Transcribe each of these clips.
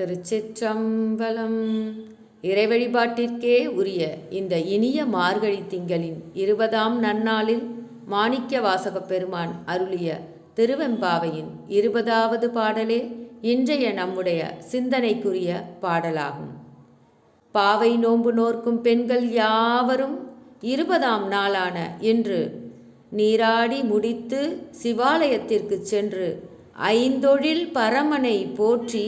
திருச்சிற்றம்பலம். இறை வழிபாட்டிற்கே உரிய இந்த இனிய மார்கழி திங்களின் இருபதாம் நன்னாளில் மாணிக்க வாசக பெருமான் அருளிய திருவெம்பாவையின் இருபதாவது பாடலே இன்றைய நம்முடைய சிந்தனைக்குரிய பாடலாகும். பாவை நோன்பு நோர்க்கும் பெண்கள் யாவரும் இருபதாம் நாளான இன்று நீராடி முடித்து சிவாலயத்திற்கு சென்று ஐந்தொழில் பரமனை போற்றி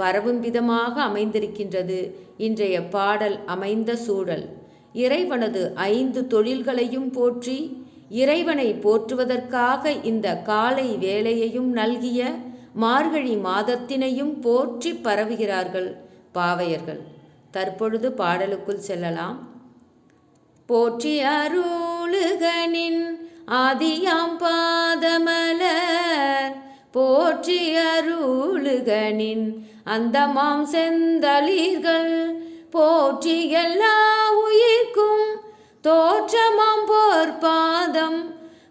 பரவும் விதமாக அமைந்திருக்கின்றது. இன்றைய பாடல் அமைந்த சூழல். இறைவனது ஐந்து தொழில்களையும் போற்றி இறைவனை போற்றுவதற்காக இந்த காலை வேலையையும் நல்கிய மார்கழி மாதத்தினையும் போற்றி பரவுகிறார்கள் பாவையர்கள். தற்பொழுது பாடலுக்குள் செல்லலாம். போற்றி அருளுகனின் ஆதியாம் பாத போற்றி அருளுகனின் அந்தமாம் செந்தளிர்கள். போற்றி எல்லா உயிர்க்கும் தோற்றமாம் போர்பாதம்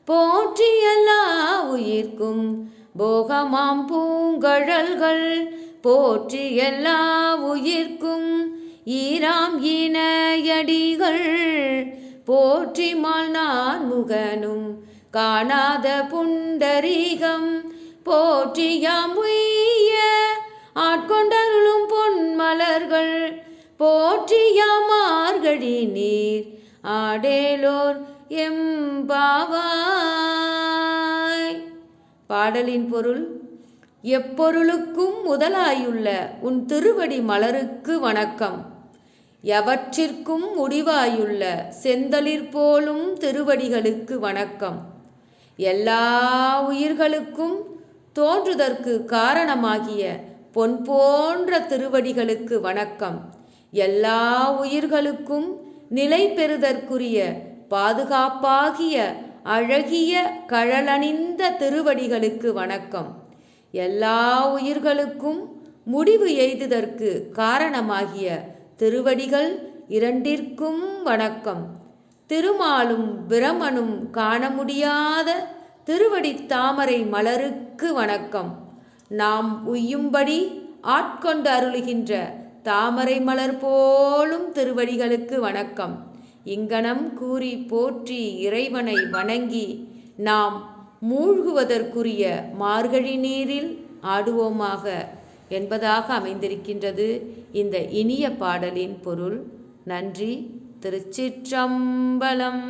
போற்றி எல்லா உயிர்க்கும் போகமாம் பூங்கழல்கள். போற்றி எல்லா உயிர்க்கும் ஈராம் இணையடிகள். போற்றி மால் நான் முகனும் காணாத புண்டரீகம். போற்றியாம் உய்ய ஆட்கொண்டருளும் பொன்மலர்கள். போற்றியாம் மார்கழி நீர் ஆடேலோர் எம்பாவாய். பாடலின் பொருள் எப்பொருளுக்கும் முதலாயுள்ள உன் திருவடி மலருக்கு வணக்கம். எவற்றிற்கும் முடிவாயுள்ள செந்தளிர் போலும் திருவடிகளுக்கு வணக்கம். எல்லா உயிர்களுக்கும் தோன்றுதற்கு காரணமாகிய பொன் போன்ற திருவடிகளுக்கு வணக்கம். எல்லா உயிர்களுக்கும் நிலை பெறுதற்குரிய பாதுகாப்பாகிய அழகிய கழலணிந்த திருவடிகளுக்கு வணக்கம். எல்லா உயிர்களுக்கும் முடிவு எய்துதற்கு காரணமாகிய திருவடிகள் இரண்டிற்கும் வணக்கம். திருமாலும் பிரமனும் காண முடியாத திருவடி தாமரை மலருக்கு வணக்கம். நாம் உய்யும்படி ஆட்கொண்டு அருளுகின்ற தாமரை மலர் போலும் திருவடிகளுக்கு வணக்கம். இங்கனம் கூறி போற்றி இறைவனை வணங்கி நாம் மூழ்குவதற்குரிய மார்கழி நீரில் ஆடுவோமாக என்பதாக அமைந்திருக்கின்றது இந்த இனிய பாடலின் பொருள். நன்றி. திருச்சிற்றம்பலம்.